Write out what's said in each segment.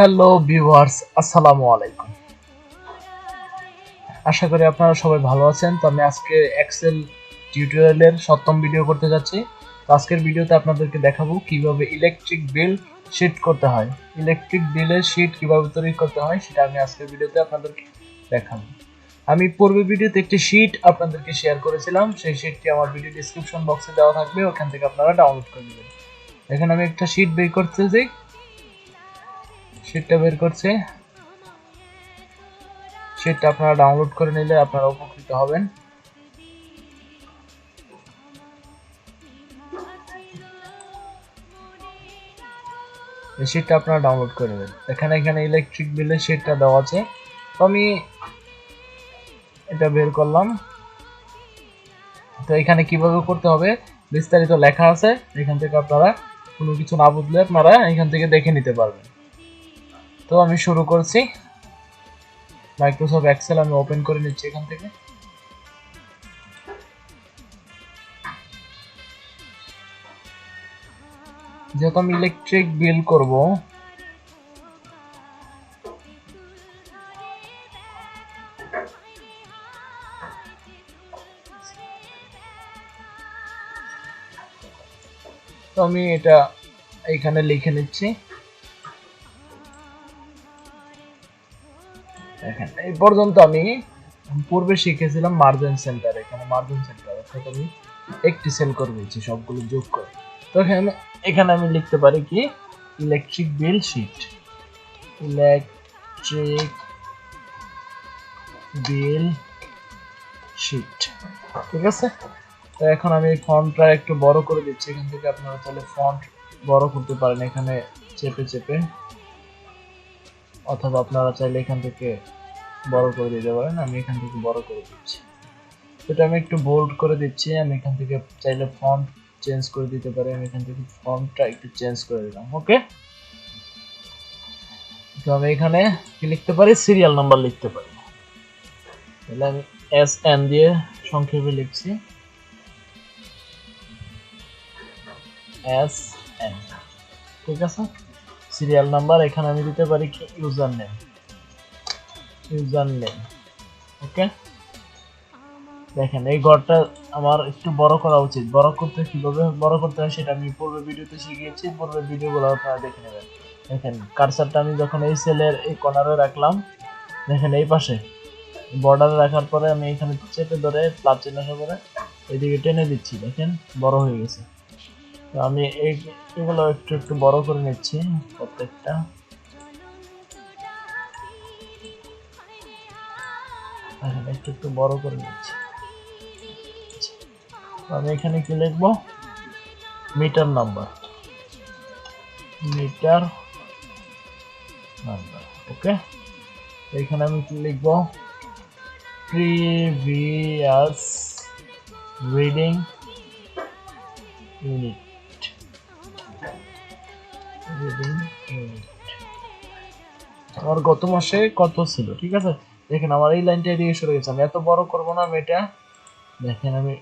Hello viewers আসসালামু আলাইকুম। আশা করি আপনারা সবাই ভালো আছেন। তো আমি আজকে এক্সেল টিউটোরিয়ালের সপ্তম ভিডিও করতে যাচ্ছি। তো আজকের ভিডিওতে আপনাদেরকে দেখাবো কীভাবে ইলেকট্রিক বিল শিট করতে হয়। ইলেকট্রিক বিলের শিট কীভাবে তৈরি করতে হয়, সেটা আমি আজকের ভিডিওতে আপনাদেরকে দেখাবো। আমি পূর্বে ভিডিওতে একটি শিট আপনাদেরকে শেয়ার করেছিলাম। সেই শিটটি আমার ভিডিও ডিসক্রিপশন বক্সে দেওয়া থাকবে। ওখান থেকে আপনারা ডাউনলোড করে নেবেন। এখানে আমি একটা শিট বের করতেছি শিটটা বের করছে। শিটটা আপনারা ডাউনলোড করে নিলে আপনারা উপকৃত হবেন। এই আপনারা ডাউনলোড করে নেবেন। এখানে এখানে ইলেকট্রিক বিলের শিটটা দেওয়া আছে। তো আমি এটা বের করলাম। তো এখানে কীভাবে করতে হবে? বিস্তারিত লেখা আছে। এখান থেকে আপনারা কোনো কিছু না বুঝলে আপনারা এখান থেকে দেখে নিতে পারবেন। তো আমি শুরু করছি। মাইক্রোসফট এক্সেল আমি ওপেন করে নিচ্ছি এখান থেকে। যেহেতু আমি ইলেকট্রিক বিল করব, তো আমি এটা এখানে লিখে নিচ্ছি। এই পর্যন্ত আমি পূর্বে শিখেছিলাম মার্জিন সেন্টার এখানে মার্জিন সেন্টার অর্থাৎ আমি একটি সেল করে দিচ্ছি সবগুলো যোগ করে। তো এখানে এখানে আমি লিখতে পারি কি? Electric bill sheet electric bill sheet ঠিক আছে? তো এখন আমি ফন্টটা একটু বড় করে দিচ্ছি। এখান থেকে আপনারা তাহলে ফন্ট বড় করতে পারেন। এখানে চেপে চেপে। অথবা আপনারা চাইলে এখান থেকে বড় করে দিতে পারেন, আমি এখান থেকে বড় করে দিচ্ছি। এটা আমি একটু বোল্ড করে দিচ্ছি, আমি এখান থেকে চাইলে ফন্ট চেঞ্জ করে দিতে পারি, আমি এখান থেকে ফন্টটা একটু চেঞ্জ করে দিলাম ওকে তো আমি এখানে কি লিখতে পারি? সিরিয়াল নাম্বার লিখতে পারি। তাহলে আমি এস এন দিয়ে সংক্ষেপে লিখছি। এস এন ঠিক আছে? সিরিয়াল নাম্বার এখানে আমি দিতে পারি কি? User name user name okay দেখেন, এই ঘরটা আমার একটু বড় করা উচিত। বড় করতে কীভাবে বড় করতে হয় সেটা আমি পূর্বে ভিডিওতে শিখিয়েছি, পূর্বে ভিডিওগুলো আপনারা দেখে নেবেন। দেখেন কারসারটা আমি যখন এই সেলের এই কর্নারে রাখলাম, দেখেন এই পাশে। বর্ডারে রাখার পরে আমি এখানে চেপে ধরে প্লাস চিহ্ন পরে এদিকে টেনে দিচ্ছি, দেখেন, বড় হয়ে গেছে। তো আমি এই এগুলো একটু একটু বড় করে নিচ্ছি প্রত্যেকটা। দেখেন একটু একটু বড় করে নিচ্ছি। আমি এখানে কি লিখব? Meter number. Meter number, okay? এখানে আমি কি লিখব? Previous reading unit. Reading unit. আমার গত মাসে কত ছিল, ঠিক আছে? দেখেন আমার এই লাইনটা এদিকে সরে গেছে আমি এত বড় করব না আমি এটা দেখেন আমি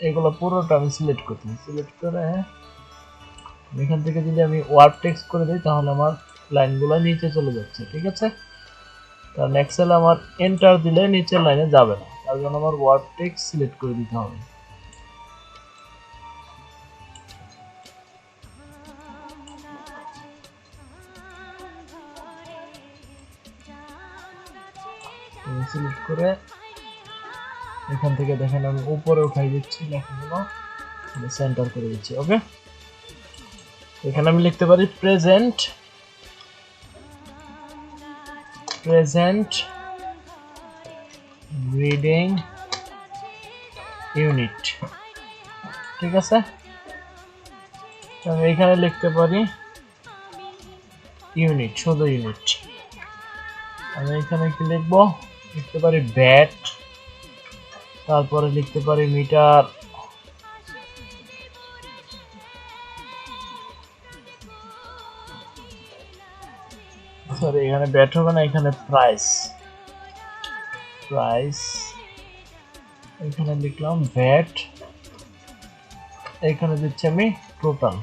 এগুলো পুরোটা আমি সিলেক্ট করতে সিলেক্ট করে এখান থেকে যদি আমি ওয়ার্ড টেক্স করে দিই, তাহলে আমার লাইনগুলো নিচে চলে যাচ্ছে, ঠিক আছে? কারণ এক্সেল আমার এন্টার দিলে নিচের লাইনে যাবে না। তার জন্য আমার ওয়ার্ড টেক্স সিলেক্ট করে দিতে হবে। সিলেক্ট করে এখান থেকে দেখেন আমি উপরে উঠাই দিচ্ছি লেখাগুলো সেন্টার করে দিচ্ছি ওকে এখানে আমি লিখতে পারি প্রেজেন্ট প্রেজেন্ট রিডিং ইউনিট ঠিক আছে? আমি এখানে লিখতে পারি ইউনিট শুধু ইউনিট আমি এখানে কি লিখব? লিখতে পারি ব্যাট, তারপরে লিখতে পারি মিটার। সরি এখানে ব্যাট হবে না, এখানে প্রাইস। প্রাইস, এখানে লিখলাম ভ্যাট এখানে দিচ্ছি আমি টোটাল।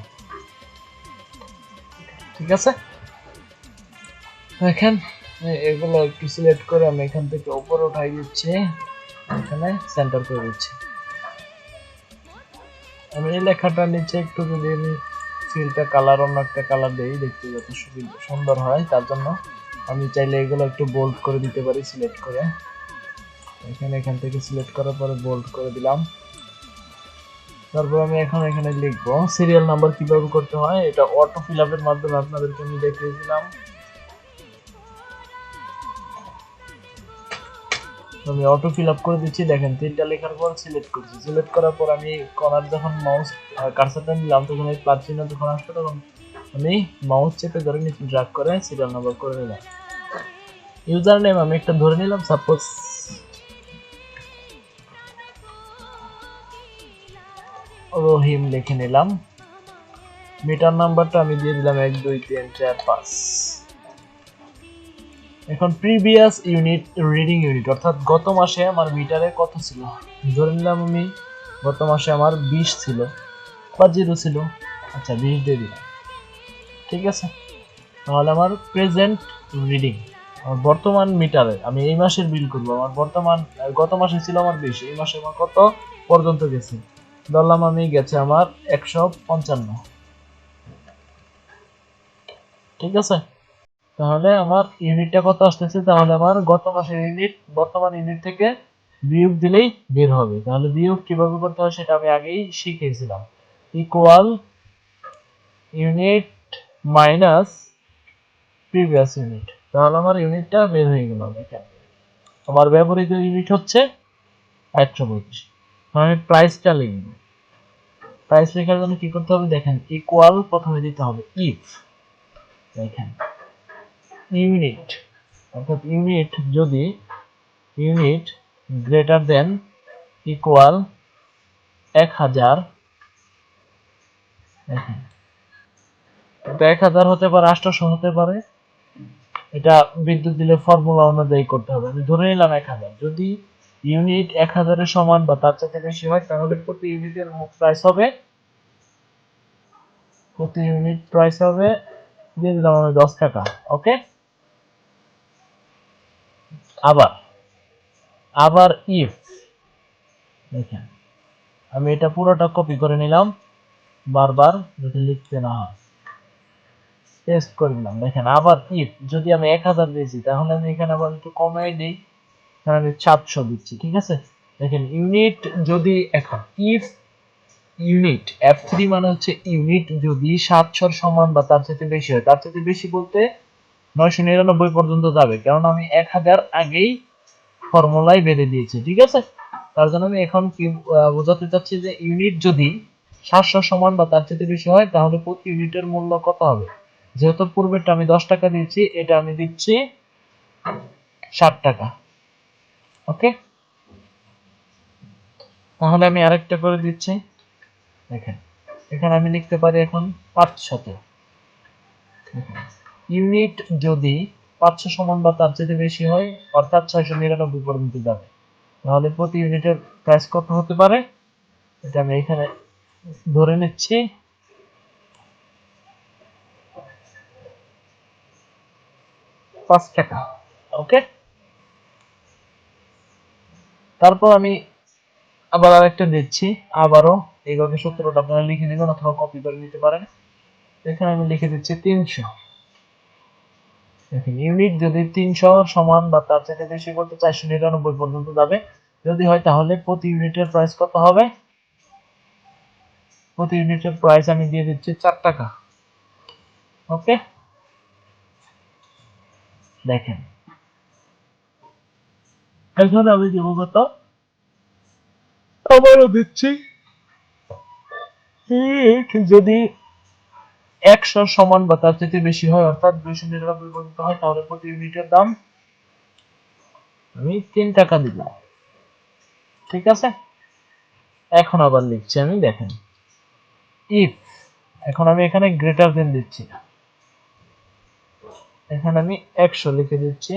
ঠিক আছে? দেখেন এ- এগুলো একটু সিলেক্ট করে আমি এখান থেকে উপরে উঠাই দিচ্ছি। এখানে সেন্টার করে দিচ্ছি। আমি এই লেখাটা নিচে একটু যদি আমি ফিলটা কালার অন্য একটা কালার দিই, দেখতে যত সুন্দর হয়, তার জন্য আমি চাইলে এগুলো একটু বোল্ড করে দিতে পারি সিলেক্ট করে। এখানে এখান থেকে সিলেক্ট করার পরে বোল্ড করে দিলাম। তারপর আমি এখন এখানে লিখব সিরিয়াল নাম্বার কীভাবে করতে হয়, এটা অটো ফিল আপের মাধ্যমে আপনাদেরকে আমি দেখিয়েছিলাম আমি অটো ফিল আপ করে দিচ্ছি। দেখেন, তিনটা লেখার পর সিলেক্ট করছি। সিলেক্ট করার পর আমি কর্নার যখন মাউস কার্সারটা নিলাম, তখন এই প্লাস চিহ্ন যখন আসবে, তখন আমি মাউস চেপে ধরে নিচে ড্রাগ করে সিরিয়াল নাম্বার করে নিলাম। ইউজার নেম আমি একটা ধরে নিলাম সাপোজ রহিম লিখে নিলাম। মিটার নাম্বারটা আমি দিয়ে দিলাম এক, দুই, তিন, চার, পাঁচ। এখন প্রিভিয়াস ইউনিট রিডিং ইউনিট অর্থাৎ গত মাসে আমার মিটারে কত ছিল? ধরে নিলাম আমি গত মাসে আমার বিশ ছিল, বা জিরো ছিল। আচ্ছা বিশ দিয়ে দিলাম। ঠিক আছে? তাহলে আমার প্রেজেন্ট রিডিং আমার বর্তমান মিটারে আমি এই মাসের বিল করব। আমার বর্তমান গত মাসে ছিল আমার বিশ, এই মাসে আমার কত পর্যন্ত গেছে? ধরলাম আমি গেছে আমার একশো পঞ্চান্ন। ঠিক আছে? তাহলে আমার ইউনিটটা কত আসতেছে? তাহলে আমার গত মাসের ইউনিট বর্তমান ইউনিট থেকে বিয়োগ দিলেই বের হবে। তাহলে বিয়োগ কীভাবে করতে হয় সেটা আমি আগেই শিখেছিলাম equal unit minus previous unit তাহলে আমার ইউনিটটা বের হয়ে গেল এখানে আমার ব্যবহৃত ইউনিট হচ্ছে একশো পঁচিশ আমি প্রাইসটা লিখব। প্রাইস লেখার জন্য কি করতে হবে? দেখেন ইকুয়াল প্রথমে দিতে হবে ইফ দেখেন। ইউনিট, অর্থাৎ ইউনিট যদি ইউনিট গ্রেটার দেন ইকুয়াল এক হাজার দেখেন এক হাজার হতে পারে আটশোশো হতে পারে, এটা বিদ্যুৎ দিলে ফর্মুলা অনুযায়ী করতে হবে। আমি ধরে নিলাম এক হাজার। যদি ইউনিট এক হাজারের সমান বা তার চাইতে বেশি হয়, তাহলে প্রতি ইউনিটের প্রাইস হবে, প্রতি ইউনিট প্রাইস হবে, দিয়ে দিলাম আমি দশ টাকা ওকে আবার আবার ইফ দেখেন, আমি এটা পুরোটা কপি করে নিলাম, বারবার যাতে লিখতে না হয় পেস্ট করে দিলাম দেখেন, আবার ইফ যদি আমি এক হাজার দিয়েছি, তাহলে আমি এখানে আবার একটু কমাই দিই তাহলে আমি সাতশো দিচ্ছি, ঠিক আছে? দেখেন ইউনিট যদি এখন ইফ ইউনিট এফ থ্রি মানে হচ্ছে ইউনিট যদি সাতশোর সমান বা তার চাইতে বেশি হয়, তার চাইতে বেশি বলতে নয়শো নিরানব্বই পর্যন্ত যাবে। কারণ আমি এক হাজার আগেই ফর্মুলায় বেঁধে দিয়েছি, ঠিক আছে? তার জন্য আমি এখন কি বোঝাতে চাচ্ছি যে ইউনিট যদি সাতশো সমান বা তার চাইতে বেশি হয়, তাহলে প্রতি ইউনিটের মূল্য কত হবে? যেহেতু পূর্বেরটা আমি দশ টাকা দিয়েছি, এটা আমি দিচ্ছি ষাট টাকা। ওকে? তাহলে আমি আরেকটা করে দিচ্ছি। দেখেন, এখানে আমি লিখতে পারি এখন পাঁচশত। ইউনিট যদি পাঁচশো সমান বা তার চেয়ে বেশি হয়, অর্থাৎ ছয়শো নিরানব্বই পর্যন্ত যাবে তাহলে প্রতি ইউনিটের প্রাইস কত হতে পারে? এটা আমি এখানে ধরে নিচ্ছি। পাঁচ টাকা, ওকে? তারপর আমি আবার আরেকটা দিচ্ছি, আবারও এই এইভাবে সূত্রটা আপনারা লিখে নেবেন অথবা কপি করে নিতে পারেন। এখানে আমি লিখে দিচ্ছি তিনশো। দেখেন ইউনিট যদি তিনশো সমান বা তার চাইতে বেশি বলতে চারশো নিরানব্বই পর্যন্ত যাবে, যদি হয় তাহলে প্রতি ইউনিটের প্রাইস কত হবে? প্রতি ইউনিটের প্রাইস আমি দিয়ে দিচ্ছি চার টাকা। ওকে দেখেন। এখন আমি দেবো কত? আবারও দিচ্ছি। যদি একশো সমান বা তার থেকে বেশি হয়, অর্থাৎ দুইশো নিরানব্বই পর্যন্ত হয়, তাহলে প্রতি ইউনিটের দাম আমি তিন টাকা দিলাম ঠিক আছে? এখন আবার লিখছি আমি, দেখেন। ইফ এখন আমি এখানে গ্রেটার দেন দিচ্ছি এখানে আমি একশো লিখে দিচ্ছি।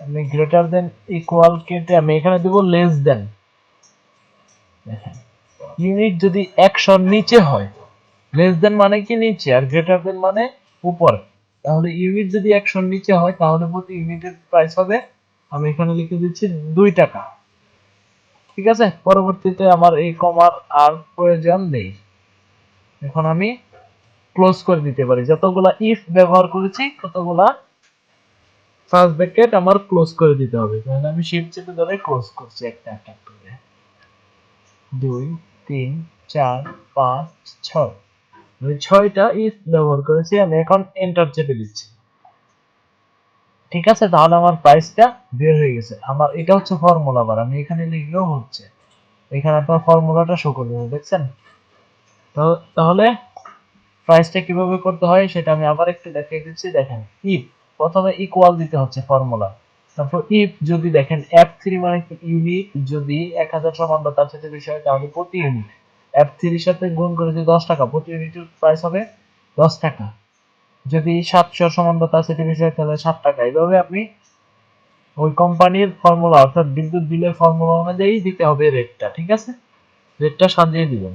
আমি গ্রেটার দেন ইকুয়াল কেটে আমি এখানে দেবো লেস দেন দেখেন ইউনিট যদি একশোর নিচে হয় লেস দেন মানে কি নিচে আর গ্রেটার দেন মানে উপরে। তাহলে ইউনিট যদি একশোর নিচে হয়, তাহলে প্রতি ইউনিটের প্রাইস হবে, আমি এখানে লিখে দিচ্ছি দুই টাকা। ঠিক আছে? পরবর্তীতে আমার এই কমার আর প্রয়োজন নেই। এখন আমি ক্লোজ করে দিতে পারি। যতগুলা ইফ ব্যবহার করেছি, ততগুলা ফার্স্ট ব্র্যাকেট আমার ক্লোজ করে দিতে হবে। তাহলে আমি শিফট চেপে ধরে ক্লোজ করছি একটা একটা করে। দুই, তিন, চার, পাঁচ, ছয়। আমি ছয়টা ইফ ব্যবহার করেছি, আমি এখন এন্টার চেপে দিচ্ছি। ঠিক আছে? তাহলে আমার প্রাইসটা বের হয়ে গেছে। আমার, এটা হচ্ছে ফর্মুলা বার আমি এখানে লিখলেও হচ্ছে। এখানে আপনার ফর্মুলাটা শো দেখছেন? তাহলে প্রাইসটা কীভাবে করতে হয় সেটা আমি আবার একটু দেখিয়ে দিচ্ছি। দেখেন ইফ প্রথমে ইকুয়াল দিতে হচ্ছে ফর্মুলা তারপর ইফ যদি দেখেন এফ থ্রি মানে ইউনিট যদি এক হাজার সমান বা তার সাথে বেশি হয়, তাহলে প্রতি ইউনিট এফ থ্রির সাথে গুণ করে যদি দশ টাকা, প্রতি ইউনিটের প্রাইস হবে দশ টাকা। যদি সাতশো সমান বা তার বেশি তাহলে সাত টাকা। এইভাবে আপনি ওই কোম্পানির ফর্মুলা অর্থাৎ বিদ্যুৎ বিলের ফর্মুলা অনুযায়ী দিতে হবে রেটটা ঠিক আছে? রেটটা সাজিয়ে দিবেন।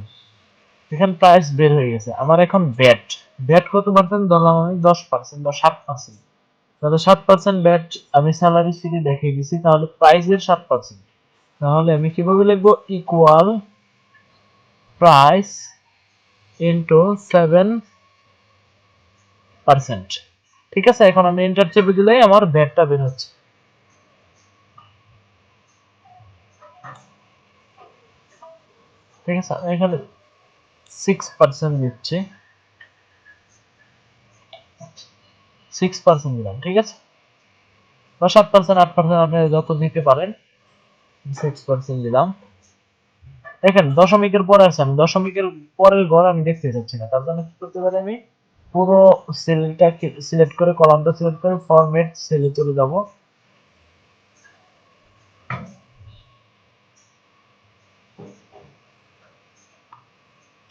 এখানে প্রাইস বের হয়ে গেছে। আমার এখন ব্যাট ব্যাট কত পার্সেন্ট ধরলাম আমি দশ পার্সেন্ট বা সাত পার্সেন্ট তাহলে সাত পার্সেন্ট ব্যাট আমি স্যালারি সিটে দেখে দিছি, তাহলে প্রাইসের সাত পার্সেন্ট তাহলে আমি কীভাবে লিখব? Equal price into seven percent ঠিক আছে, এখন আমি এন্টার চেপে দিলেই আমার ব্যাটটা বের হচ্ছে। ঠিক আছে এখানে সিক্স পার্সেন্ট দিচ্ছি। সিক্স পার্সেন্ট দিলাম, ঠিক আছে? বা সাত পার্সেন্ট আট পার্সেন্ট আপনি যত দিতে পারেন সিক্স পার্সেন্ট দিলাম। দেখেন, দশমিকের পরে আছে, আমি দশমিকের পরের ঘর আমি দেখতে চাচ্ছি না। তার জন্য কি করতে পারি আমি? পুরো সেলটা সিলেক্ট করে, কলামটা সিলেক্ট করে ফরম্যাট সেলে চলে যাব।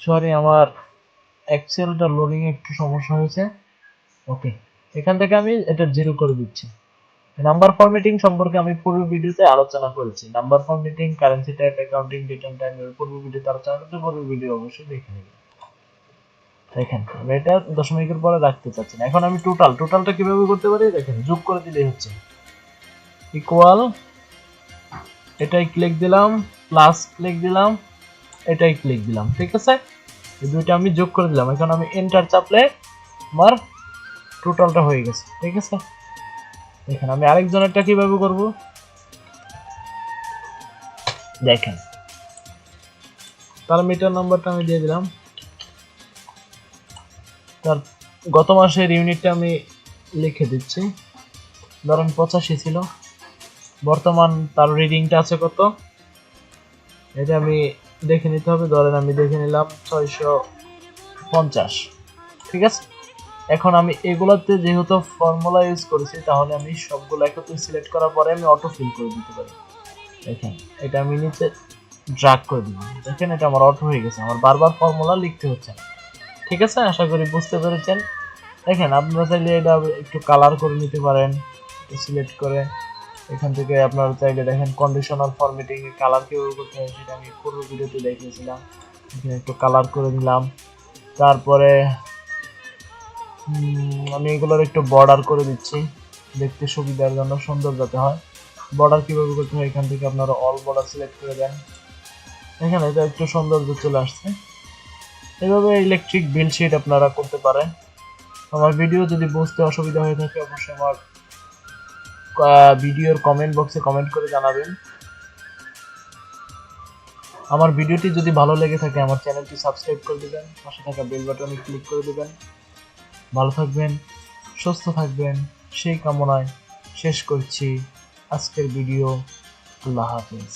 সরি আমার এক্সেলটা লোডিং একটু সমস্যা হয়েছে। ওকে এখান থেকে আমি এটা জিরো করে দিচ্ছি। নাম্বার ফরম্যাটিং সম্পর্কে আমি পূর্ব ভিডিওতে আলোচনা করেছি। Number formatting currency type accounting time এর পূর্ব ভিডিওতে আলোচনা করতে পূর্ব ভিডিও অবশ্যই দেখে নেবেন দেখেন আমি এটা দশমিকের পরে রাখতে চাচ্ছি এখন আমি টোটাল টোটালটা কীভাবে করতে পারি? দেখেন যোগ করে দিলেই হচ্ছে। ইকুয়াল এটাই ক্লিক দিলাম প্লাস ক্লিক দিলাম, এটাই ক্লিক দিলাম, ঠিক আছে? এই দুইটা আমি যোগ করে দিলাম। এখন আমি এন্টার চাপলে আমার টোটালটা হয়ে গেছে, ঠিক আছে? দেখেন, আমি আরেকজনেরটা কীভাবে করব? দেখেন। তার মিটার নাম্বারটা আমি দিয়ে দিলাম। তার গত মাসের ইউনিটটা আমি লিখে দিচ্ছি। ধরেন পঁচাশি ছিল। বর্তমান তার রিডিংটা আছে কত? এটা আমি দেখে নিতে হবে। ধরেন আমি দেখে নিলাম ছয়শো পঞ্চাশ। ঠিক আছে? এখন আমি এগুলোতে যেহেতু ফর্মুলা ইউজ করেছি, তাহলে আমি সবগুলো একত্রে সিলেক্ট করার পরে আমি অটো ফিল করে দিতে পারি। দেখেন, এটা আমি নিচে ড্রাগ করে দিলাম। দেখেন, এটা আমার অটো হয়ে গেছে। আমার বারবার ফর্মুলা লিখতে হচ্ছে ঠিক আছে? আশা করি বুঝতে পেরেছেন। দেখেন, আপনারা চাইলে এটা একটু কালার করে নিতে পারেন সিলেক্ট করে। এখান থেকে আপনারা চাইলে দেখেন কন্ডিশনাল ফরম্যাটিং এ কালার কীভাবে করতে হয় সেটা আমি পূর্ব ভিডিওতে দেখিয়েছিলাম। এখানে একটু কালার করে নিলাম। তারপরে আমি এগুলোর একটু বর্ডার করে দিচ্ছি। দেখতে সুবিধার জন্য সুন্দর যাতে হয়। বর্ডার কীভাবে করতে হয়, এখান থেকে আপনারা অল বর্ডার সিলেক্ট করে দেন। এখানে এটা একটু সৌন্দর্য চলে আসছে। এভাবে ইলেকট্রিক বিল শিট আপনারা করতে পারেন। আমার ভিডিও যদি বুঝতে অসুবিধা হয়ে থাকে, অবশ্যই আমার ভিডিওর কমেন্ট বক্সে কমেন্ট করে জানাবেন। আমার ভিডিওটি যদি ভালো লেগে থাকে, আমার চ্যানেলটি সাবস্ক্রাইব করে দেবেন। পাশে থাকা বেল বাটনে ক্লিক করে দিবেন। ভালো থাকবেন সুস্থ থাকবেন। সেই কামনায় শেষ করছি আজকের ভিডিও। আল্লাহ হাফিজ।